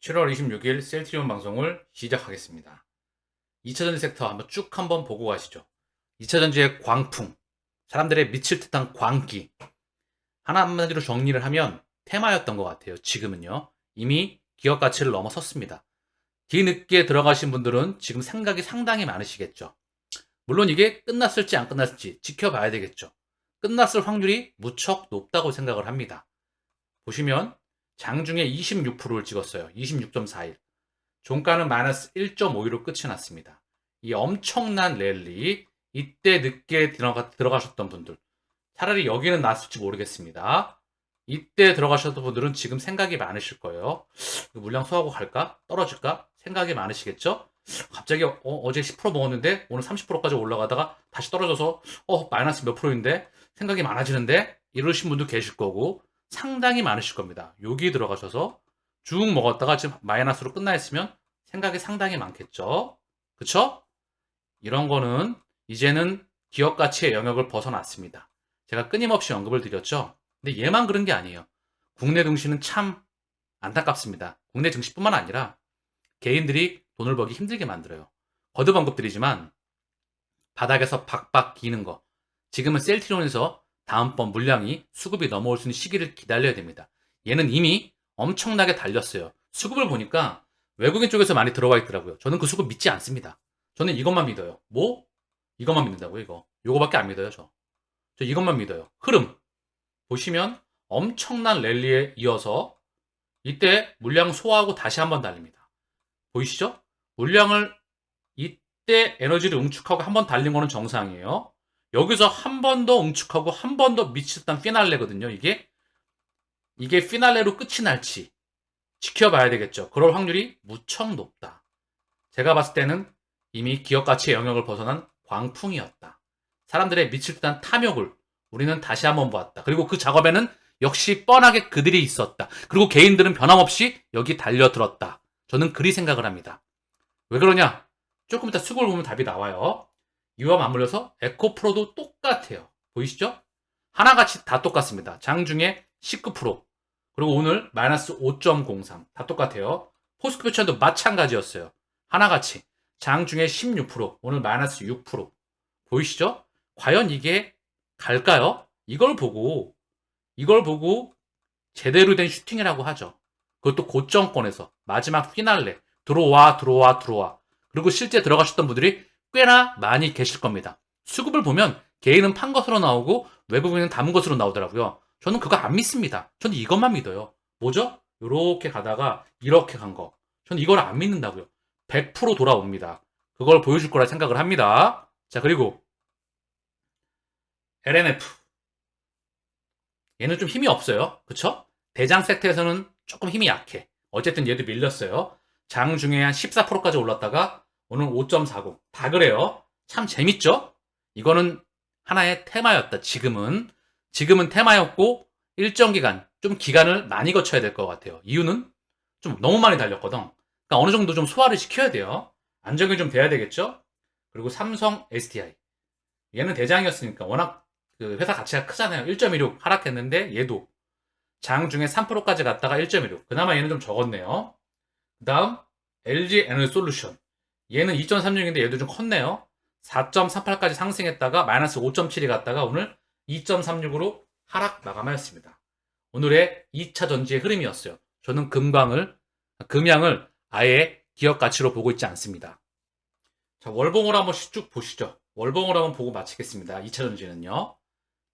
7월 26일 셀트리온 방송을 시작하겠습니다. 2차전지 섹터 한번 쭉 한번 보고 가시죠. 2차전지의 광풍, 사람들의 미칠 듯한 광기. 하나 한마디로 정리를 하면 테마였던 것 같아요. 지금은요. 이미 기업 가치를 넘어섰습니다. 뒤늦게 들어가신 분들은 지금 생각이 상당히 많으시겠죠. 물론 이게 끝났을지 안 끝났을지 지켜봐야 되겠죠. 끝났을 확률이 무척 높다고 생각을 합니다. 보시면 장중에 26%를 찍었어요. 26.41. 종가는 마이너스 1.52로 끝이 났습니다. 이 엄청난 랠리, 이때 늦게 들어가, 들어가셨던 분들, 차라리 여기는 났을지 모르겠습니다. 이때 들어가셨던 분들은 지금 생각이 많으실 거예요. 물량 소화하고 갈까? 떨어질까? 생각이 많으시겠죠? 갑자기 어, 제 10% 먹었는데 오늘 30%까지 올라가다가 다시 떨어져서 어 마이너스 몇 프로인데 생각이 많아지는데 이러신 분도 계실 거고 상당히 많으실 겁니다. 여기 들어가셔서 쭉 먹었다가 지금 마이너스로 끝나 있으면 생각이 상당히 많겠죠. 그쵸? 이런 거는 이제는 기업 가치의 영역을 벗어났습니다. 제가 끊임없이 언급을 드렸죠. 근데 얘만 그런 게 아니에요. 국내 증시는 참 안타깝습니다. 국내 증시뿐만 아니라 개인들이 돈을 벌기 힘들게 만들어요. 거듭 언급드리지만 바닥에서 박박 기는 거. 지금은 셀트리온에서 다음번 물량이 수급이 넘어올 수 있는 시기를 기다려야 됩니다. 얘는 이미 엄청나게 달렸어요. 수급을 보니까 외국인 쪽에서 많이 들어와 있더라고요. 저는 그 수급 믿지 않습니다. 저는 이것만 믿어요. 뭐? 이것만 믿는다고요, 이거. 요거밖에 안 믿어요, 저. 저 이것만 믿어요. 흐름. 보시면 엄청난 랠리에 이어서 이때 물량 소화하고 다시 한번 달립니다. 보이시죠? 물량을 이때 에너지를 응축하고 한번 달린 거는 정상이에요. 여기서 한 번 더 응축하고 한 번 더 미쳤던 피날레거든요. 이게 이게 피날레로 끝이 날지 지켜봐야 되겠죠. 그럴 확률이 무척 높다. 제가 봤을 때는 이미 기업 가치의 영역을 벗어난 광풍이었다. 사람들의 미칠 듯한 탐욕을 우리는 다시 한번 보았다. 그리고 그 작업에는 역시 뻔하게 그들이 있었다. 그리고 개인들은 변함없이 여기 달려들었다. 저는 그리 생각을 합니다. 왜 그러냐? 조금 이따 수급을 보면 답이 나와요. 이와 맞물려서 에코프로도 똑같아요. 보이시죠? 하나같이 다 똑같습니다. 장중에 19%, 그리고 오늘 마이너스 5.03. 다 똑같아요. 포스코 표천도 마찬가지였어요. 하나같이. 장중에 16%, 오늘 마이너스 6%. 보이시죠? 과연 이게 갈까요? 이걸 보고, 이걸 보고 제대로 된 슈팅이라고 하죠. 그것도 고점권에서 마지막 피날레. 들어와, 들어와, 들어와. 그리고 실제 들어가셨던 분들이 꽤나 많이 계실 겁니다. 수급을 보면 개인은 판 것으로 나오고 외국인은 담은 것으로 나오더라고요. 저는 그거 안 믿습니다. 저는 이것만 믿어요. 뭐죠? 이렇게 가다가 이렇게 간 거. 저는 이걸 안 믿는다고요. 100% 돌아옵니다. 그걸 보여줄 거라 생각을 합니다. 자, 그리고 LNF. 얘는 좀 힘이 없어요. 그쵸? 대장 섹터에서는 조금 힘이 약해. 어쨌든 얘도 밀렸어요. 장 중에 한 14%까지 올랐다가 오늘 5.40. 다 그래요. 참 재밌죠? 이거는 하나의 테마였다. 지금은. 지금은 테마였고, 일정 기간, 좀 기간을 많이 거쳐야 될 것 같아요. 이유는 좀 너무 많이 달렸거든. 그러니까 어느 정도 좀 소화를 시켜야 돼요. 안정이 좀 돼야 되겠죠? 그리고 삼성 SDI. 얘는 대장이었으니까 워낙 그 회사 가치가 크잖아요. 1.16 하락했는데 얘도 장 중에 3%까지 갔다가 1.16. 그나마 얘는 좀 적었네요. 그 다음 LG 에너지 솔루션. 얘는 2.36인데 얘도 좀 컸네요. 4.38까지 상승했다가 마이너스 5.7이 갔다가 오늘 2.36으로 하락 마감하였습니다. 오늘의 2차 전지의 흐름이었어요. 저는 금광을, 금양을 아예 기업 가치로 보고 있지 않습니다. 자, 월봉을 한번 쭉 보시죠. 월봉을 한번 보고 마치겠습니다. 2차 전지는요.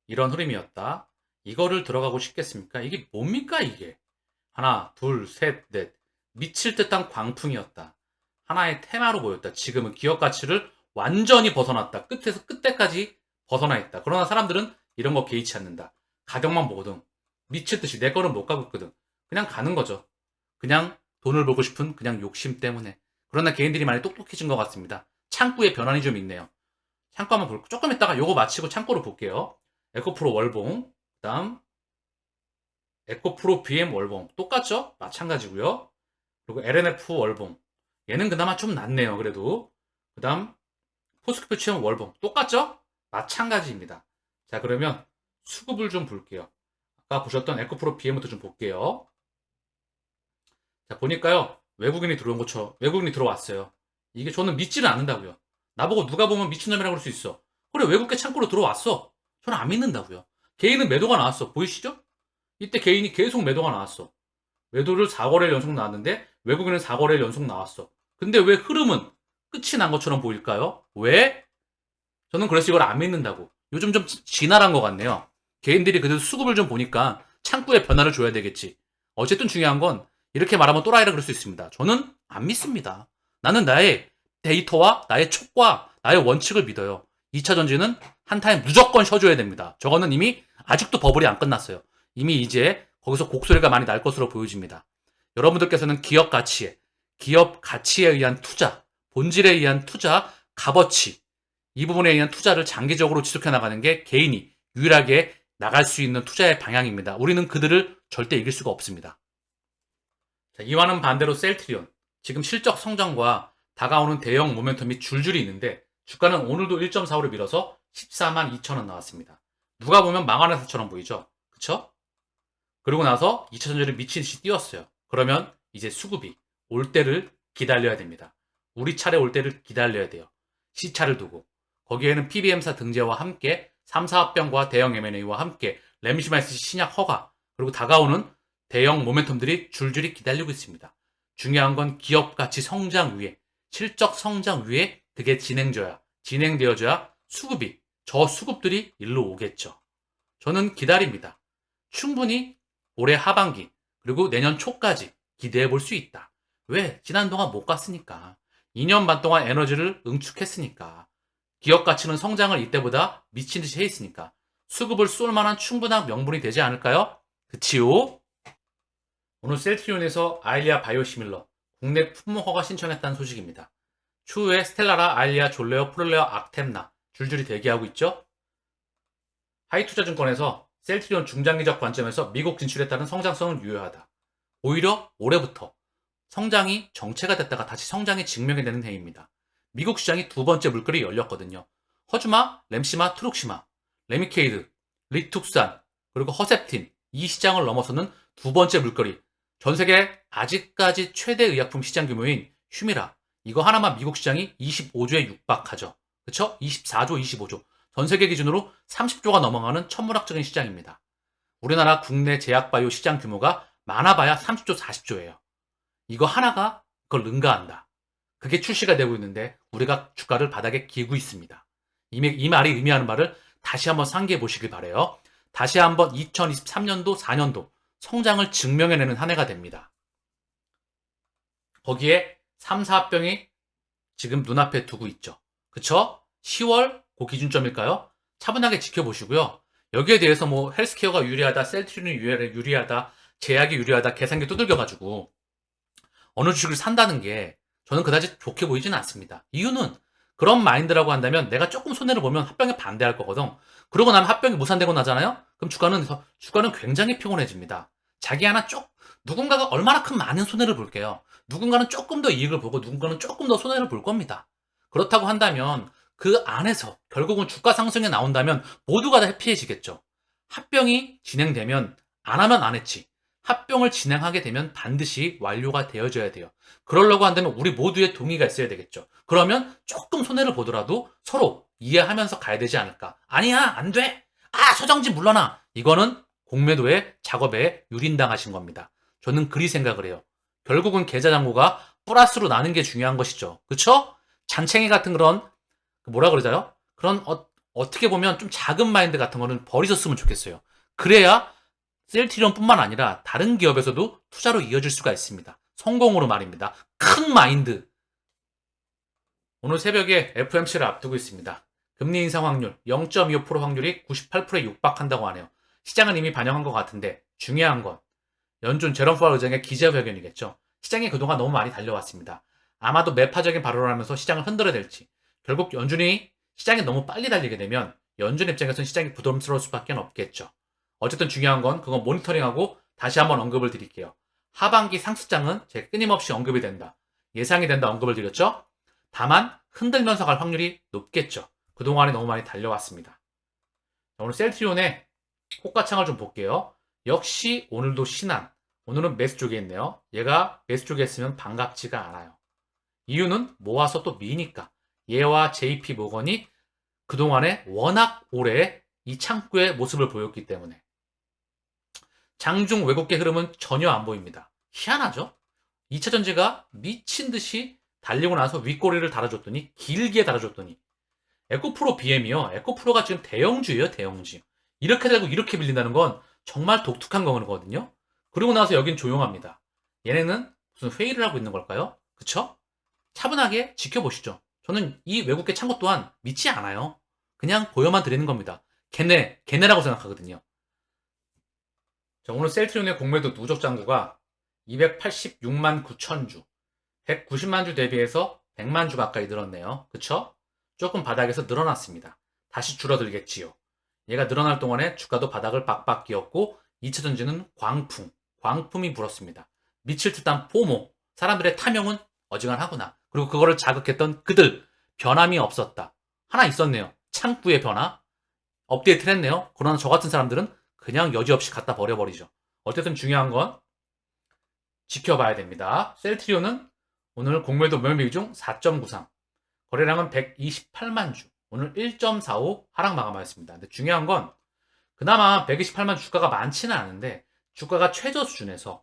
이런 흐름이었다. 이거를 들어가고 싶겠습니까? 이게 뭡니까, 이게? 하나, 둘, 셋, 넷. 미칠 듯한 광풍이었다. 하나의 테마로 보였다. 지금은 기업 가치를 완전히 벗어났다. 끝에서 끝에까지 벗어나 있다. 그러나 사람들은 이런 거 개의치 않는다. 가격만 보거든. 미쳤듯이 내 거는 못 가고 있거든. 그냥 가는 거죠. 그냥 돈을 벌고 싶은 그냥 욕심 때문에. 그러나 개인들이 많이 똑똑해진 것 같습니다. 창구에 변환이 좀 있네요. 창구 한번 볼게요. 조금 있다가 요거 마치고 창구로 볼게요. 에코프로 월봉, 그 다음 에코프로 BM 월봉. 똑같죠? 마찬가지고요. 그리고 LNF 월봉. 얘는 그나마 좀 낫네요. 그래도. 그 다음 포스코표 취업 월봉. 똑같죠? 마찬가지입니다. 자 그러면 수급을 좀 볼게요. 아까 보셨던 에코프로 BM부터 좀 볼게요. 자, 보니까요. 외국인이 들어온 것처럼 외국인이 들어왔어요. 이게 저는 믿지는 않는다고요. 나보고 누가 보면 미친놈이라고 그럴 수 있어. 그래 외국계 창고로 들어왔어. 저는 안 믿는다고요. 개인은 매도가 나왔어. 보이시죠? 이때 개인이 계속 매도가 나왔어. 매도를 4거래일 연속 나왔는데 외국인은 4거래일 연속 나왔어. 근데 왜 흐름은 끝이 난 것처럼 보일까요? 왜? 저는 그래서 이걸 안 믿는다고. 요즘 좀 지- 진화한 것 같네요. 개인들이 그래도 수급을 좀 보니까 창구에 변화를 줘야 되겠지. 어쨌든 중요한 건 이렇게 말하면 또라이라 그럴 수 있습니다. 저는 안 믿습니다. 나는 나의 데이터와 나의 촉과 나의 원칙을 믿어요. 2차 전지는 한 타임 무조건 쉬어줘야 됩니다. 저거는 이미 아직도 버블이 안 끝났어요. 이미 이제 거기서 곡소리가 많이 날 것으로 보여집니다. 여러분들께서는 기업 가치에, 기업 가치에 의한 투자, 본질에 의한 투자, 값어치, 이 부분에 의한 투자를 장기적으로 지속해 나가는 게 개인이 유일하게 나갈 수 있는 투자의 방향입니다. 우리는 그들을 절대 이길 수가 없습니다. 자, 이와는 반대로 셀트리온. 지금 실적 성장과 다가오는 대형 모멘텀이 줄줄이 있는데 주가는 오늘도 1.45를 밀어서 14만 2천원 나왔습니다. 누가 보면 망하는 사처럼 보이죠? 그쵸? 그리고 나서 2차 전지를 미친 듯이 뛰었어요. 그러면 이제 수급이 올 때를 기다려야 됩니다. 우리 차례 올 때를 기다려야 돼요. 시차를 두고. 거기에는 PBM사 등재와 함께 3사합병과 대형 M&A와 함께 램시마이스 신약 허가 그리고 다가오는 대형 모멘텀들이 줄줄이 기다리고 있습니다. 중요한 건 기업 가치 성장 위에 실적 성장 위에 그게 진행져야 진행되어져야 수급이 저 수급들이 일로 오겠죠. 저는 기다립니다. 충분히 올해 하반기 그리고 내년 초까지 기대해 볼 수 있다. 왜? 지난 동안 못 갔으니까. 2년 반 동안 에너지를 응축했으니까. 기업 가치는 성장을 이때보다 미친 듯이 해 있으니까. 수급을 쏠 만한 충분한 명분이 되지 않을까요? 그치요? 오늘 셀트리온에서 아일리아 바이오시밀러 국내 품목 허가 신청했다는 소식입니다. 추후에 스텔라라, 아일리아, 졸레어, 프롤레어, 악템나 줄줄이 대기하고 있죠? 하이투자증권에서 셀트리온 중장기적 관점에서 미국 따른 성장성은 유효하다. 오히려 올해부터 성장이 정체가 됐다가 다시 성장이 증명이 되는 해입니다. 미국 시장이 두 번째 물결이 열렸거든요. 허주마, 램시마, 트룩시마, 레미케이드, 리툭산, 그리고 허셉틴 이 시장을 넘어서는 두 번째 물결이 전 세계 아직까지 최대 의약품 시장 규모인 휴미라 이거 하나만 미국 시장이 25조에 육박하죠. 그쵸? 24조, 25조. 전 세계 기준으로 30조가 넘어가는 천문학적인 시장입니다. 우리나라 국내 제약 바이오 시장 규모가 많아봐야 30조, 40조예요. 이거 하나가 그걸 능가한다. 그게 출시가 되고 있는데 우리가 주가를 바닥에 기고 있습니다. 이, 이 말이 의미하는 말을 다시 한번 상기해 보시길 바래요. 다시 한번 2023년도, 4년도 성장을 증명해내는 한 해가 됩니다. 거기에 3, 4병이 지금 눈앞에 두고 있죠. 그쵸? 10월 그 기준점일까요? 차분하게 지켜보시고요. 여기에 대해서 뭐 헬스케어가 유리하다, 셀트리온이 유리하다, 제약이 유리하다, 계산기 두들겨가지고 어느 주식을 산다는 게 저는 그다지 좋게 보이지는 않습니다. 이유는 그런 마인드라고 한다면 내가 조금 손해를 보면 합병에 반대할 거거든. 그러고 나면 합병이 무산되고 나잖아요? 그럼 주가는, 주가는 굉장히 피곤해집니다. 자기 하나 쪽, 누군가가 얼마나 큰 많은 손해를 볼게요. 누군가는 조금 더 이익을 보고 누군가는 조금 더 손해를 볼 겁니다. 그렇다고 한다면 그 안에서 결국은 주가 상승에 나온다면 모두가 다 해피해지겠죠. 합병이 진행되면 안 하면 안 했지. 합병을 진행하게 되면 반드시 완료가 되어져야 돼요. 그러려고 한다면 우리 모두의 동의가 있어야 되겠죠. 그러면 조금 손해를 보더라도 서로 이해하면서 가야 되지 않을까. 아니야, 안 돼. 아, 서정지 물러나. 이거는 공매도의 작업에 유린당하신 겁니다. 저는 그리 생각을 해요. 결국은 계좌장고가 플러스로 나는 게 중요한 것이죠. 그쵸? 잔챙이 같은 그런, 뭐라 그러자요? 그런, 어, 어떻게 보면 좀 작은 마인드 같은 거는 버리셨으면 좋겠어요. 그래야 셀트리온 뿐만 아니라 다른 기업에서도 투자로 이어질 수가 있습니다. 성공으로 말입니다. 큰 마인드. 오늘 새벽에 FMC를 앞두고 있습니다. 금리 인상 확률 0.25% 확률이 98%에 육박한다고 하네요. 시장은 이미 반영한 것 같은데 중요한 건 연준 제롬 파월 의장의 기자회견이겠죠. 시장이 그동안 너무 많이 달려왔습니다. 아마도 매파적인 발언을 하면서 시장을 흔들어 댈지 결국 연준이 시장에 너무 빨리 달리게 되면 연준 입장에서는 시장이 부담스러울 수밖에 없겠죠. 어쨌든 중요한 건 그건 모니터링하고 다시 한번 언급을 드릴게요. 하반기 상승장은 제 끊임없이 언급이 된다. 예상이 된다 언급을 드렸죠. 다만 흔들면서 갈 확률이 높겠죠. 그동안에 너무 많이 달려왔습니다. 자, 오늘 셀트리온의 호가창을 좀 볼게요. 역시 오늘도 신한 오늘은 매수 쪽에 있네요. 얘가 매수 쪽에 있으면 반갑지가 않아요. 이유는 모아서 또 미니까. 얘와 JP 모건이 그동안에 워낙 오래 이 창구의 모습을 보였기 때문에. 장중 외국계 흐름은 전혀 안 보입니다. 희한하죠? 2차 전지가 미친 듯이 달리고 나서 윗꼬리를 달아줬더니 길게 달아줬더니 에코프로 BM이요. 에코프로가 지금 대형주예요, 대형주. 이렇게 달고 이렇게 밀린다는 건 정말 독특한 거거든요. 그리고 나서 여긴 조용합니다. 얘네는 무슨 회의를 하고 있는 걸까요? 그쵸? 차분하게 지켜보시죠. 저는 이 외국계 창고 또한 믿지 않아요. 그냥 보여만 드리는 겁니다. 걔네, 걔네라고 생각하거든요. 자, 오늘 셀트리온의 공매도 누적 잔고가 286만 9천 주. 190만 주 대비해서 100만 주 가까이 늘었네요. 그쵸? 조금 바닥에서 늘어났습니다. 다시 줄어들겠지요. 얘가 늘어날 동안에 주가도 바닥을 빡빡 끼었고 2차 전지는 광풍, 광품이 불었습니다. 미칠 듯한 포모, 사람들의 탐욕은 어지간하구나. 그리고 그거를 자극했던 그들, 변함이 없었다. 하나 있었네요. 창구의 변화. 업데이트를 했네요. 그러나 저 같은 사람들은 그냥 여지없이 갖다 버려버리죠. 어쨌든 중요한 건 지켜봐야 됩니다. 셀트리온은 오늘 공매도 매매 중 4.93, 거래량은 128만 주, 오늘 1.45 하락 마감하였습니다. 근데 중요한 건 그나마 128만 주가가 많지는 않은데 주가가 최저 수준에서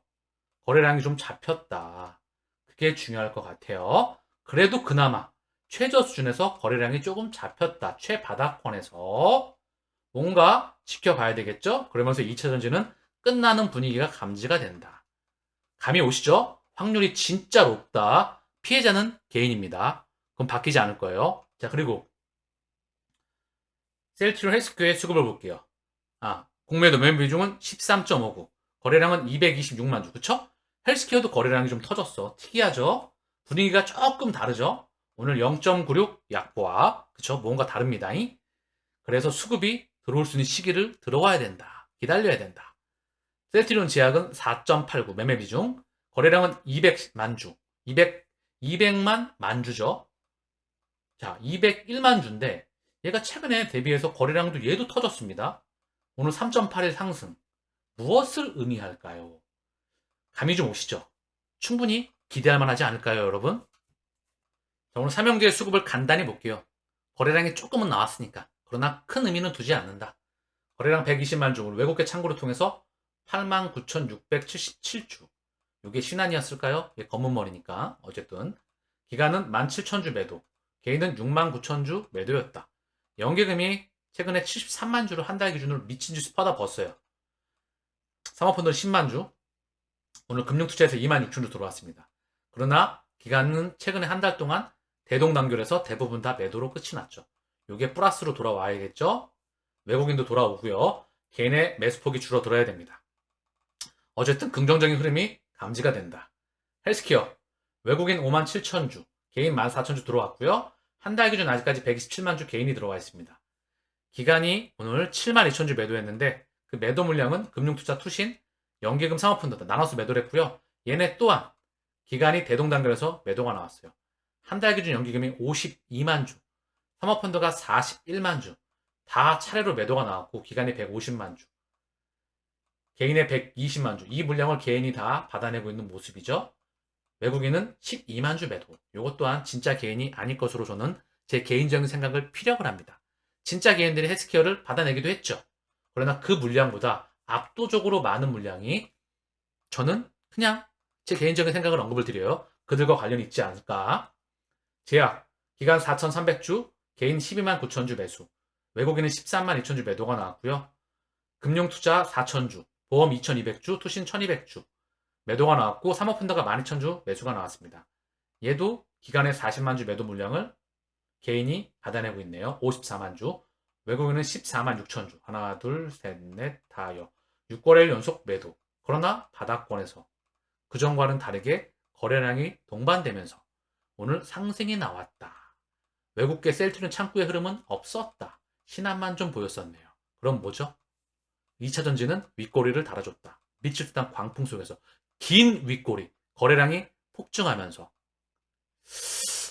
거래량이 좀 잡혔다. 그게 중요할 것 같아요. 그래도 그나마 최저 수준에서 거래량이 조금 잡혔다. 최바닥권에서 뭔가 지켜봐야 되겠죠? 그러면서 2차 전지는 끝나는 분위기가 감지가 된다. 감이 오시죠? 확률이 진짜 높다. 피해자는 개인입니다. 그럼 바뀌지 않을 거예요. 자, 그리고 셀트리온 헬스케어의 수급을 볼게요. 아, 공매도 매매 비중은 13.59. 거래량은 226만 주. 그쵸? 헬스케어도 거래량이 좀 터졌어. 특이하죠? 분위기가 조금 다르죠? 오늘 0.96 약보와 그쵸? 뭔가 다릅니다. 그래서 수급이 들어올 수 있는 시기를 들어와야 된다. 기다려야 된다. 셀트리온 제약은 4.89 매매 비중. 거래량은 200만 주. 200, 200만 만 주죠. 자, 201만 주인데 얘가 최근에 대비해서 거래량도 얘도 터졌습니다. 오늘 3.81 상승. 무엇을 의미할까요? 감이 좀 오시죠? 충분히 기대할 만하지 않을까요, 여러분? 자, 오늘 삼형제의 수급을 간단히 볼게요. 거래량이 조금은 나왔으니까. 그러나 큰 의미는 두지 않는다. 거래량 120만 주, 외국계 창구를 통해서 89,677주. 이게 신한이었을까요? 예, 검은 머리니까. 어쨌든. 기간은 17,000주 매도. 개인은 69,000주 매도였다. 연계금이 최근에 73만 주를 한 달 기준으로 미친 듯이 퍼다 벗어요. 사모펀드는 10만 주. 오늘 금융투자에서 2만 6천 주 들어왔습니다. 그러나 기간은 최근에 한 달 동안 대동단결해서 대부분 다 매도로 끝이 났죠. 이게 플러스로 돌아와야겠죠? 외국인도 돌아오고요. 개인의 매수폭이 줄어들어야 됩니다. 어쨌든 긍정적인 흐름이 감지가 된다. 헬스케어 외국인 5만 7천 주, 개인 1만 4천 주 들어왔고요. 한 달 기준 아직까지 127만 주 개인이 들어와 있습니다. 기간이 오늘 7만 2천 주 매도했는데 그 매도 물량은 금융투자 투신, 연계금 상업펀드 다 나눠서 매도를 했고요. 얘네 또한 기간이 대동단결해서 매도가 나왔어요. 한 달 기준 연기금이 52만 주, 사모펀드가 41만 주, 다 차례로 매도가 나왔고 기간이 150만 주, 개인의 120만 주, 이 물량을 개인이 다 받아내고 있는 모습이죠. 외국인은 12만 주 매도. 이것 또한 진짜 개인이 아닐 것으로 저는 제 개인적인 생각을 피력을 합니다. 진짜 개인들이 헬스케어를 받아내기도 했죠. 그러나 그 물량보다 압도적으로 많은 물량이 저는 그냥 제 개인적인 생각을 언급을 드려요. 그들과 관련이 있지 않을까. 제약, 기간 4,300주, 개인 12만 9천 주 매수, 외국인은 13만 2천 주 매도가 나왔고요. 금융투자 4천 주, 보험 2,200주, 투신 1,200주 매도가 나왔고 사모펀드가 12,000주 매수가 나왔습니다. 얘도 기간에 40만 주 매도 물량을 개인이 받아내고 있네요. 54만 주. 외국인은 14만 6천 주. 하나, 둘, 셋, 넷, 다 여. 6거래일 연속 매도. 그러나 바닥권에서 그전과는 다르게 거래량이 동반되면서 오늘 상승이 나왔다. 외국계 셀트리온 창구의 흐름은 없었다. 신한만 좀 보였었네요. 그럼 뭐죠? 2차 전지는 윗꼬리를 달아줬다. 미칠 듯한 광풍 속에서 긴 윗꼬리, 거래량이 폭증하면서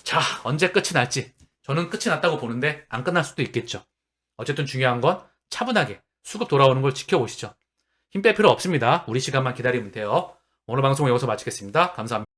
자, 언제 끝이 날지 저는 끝이 났다고 보는데 안 끝날 수도 있겠죠. 어쨌든 중요한 건 차분하게 수급 돌아오는 걸 지켜보시죠. 힘 뺄 필요 없습니다. 우리 시간만 기다리면 돼요. 오늘 방송 여기서 마치겠습니다. 감사합니다.